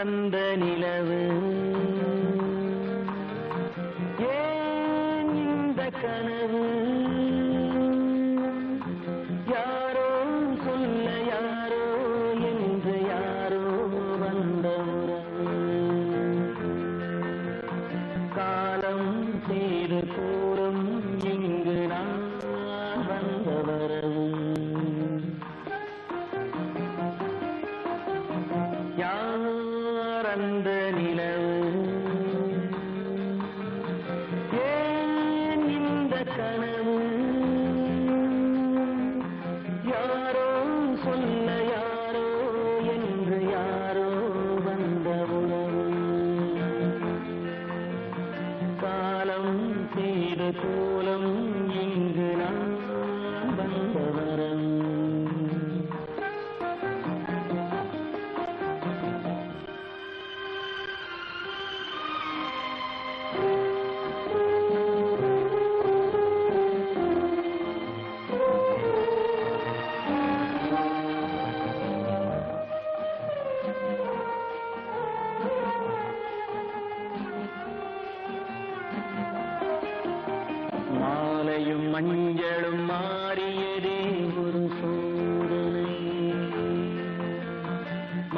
அந்த நிலவு? ஏன் இந்த கனவு? வந்த நிலவு. ஏன் இந்த கனவு? யாரோ சொன்ன யாரோ என்று யாரோ வந்த உணவு. காலம் செய்த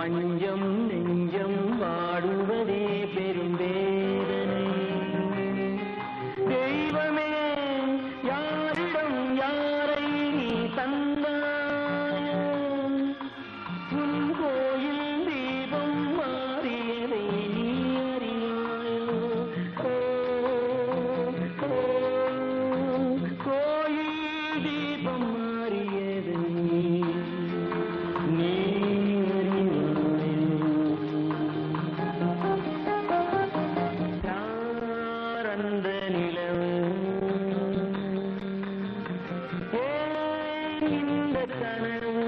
பஞ்சம் நெஞ்சம் வாடுவதே பெரும் வேதனை. தெய்வமே யாரிடம் யாரை நீ தந்த Thank you.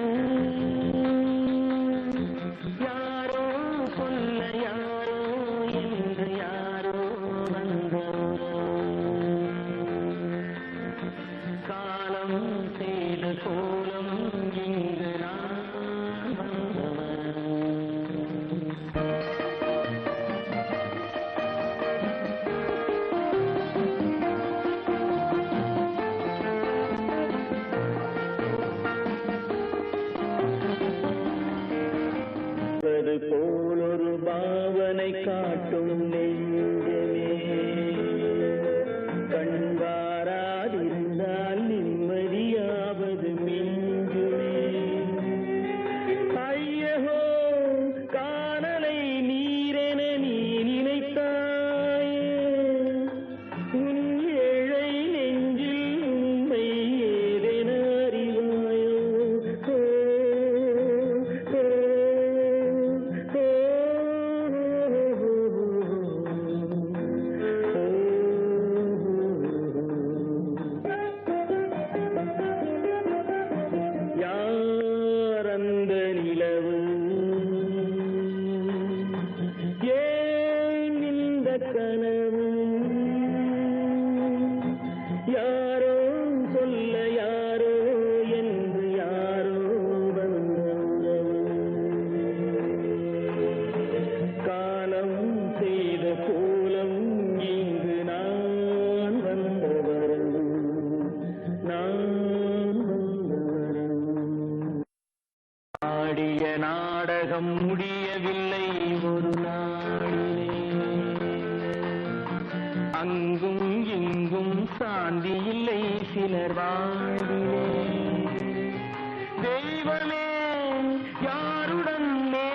உறக்கம் முடியவில்லை ஒரு நாளிலே. அங்கும் இங்கும் சாந்தி இல்லை சிலர் வாழ்விலே தெய்வமே யாருடன் மே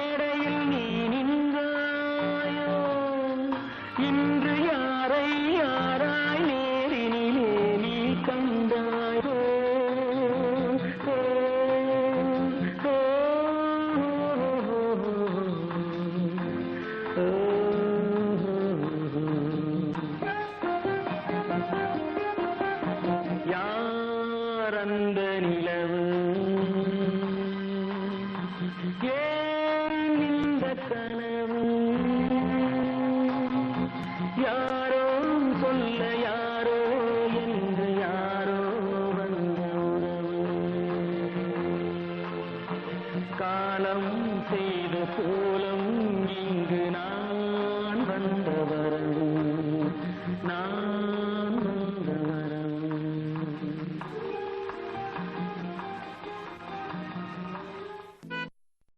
காலம் செய்த கோலம் இங்கு நான்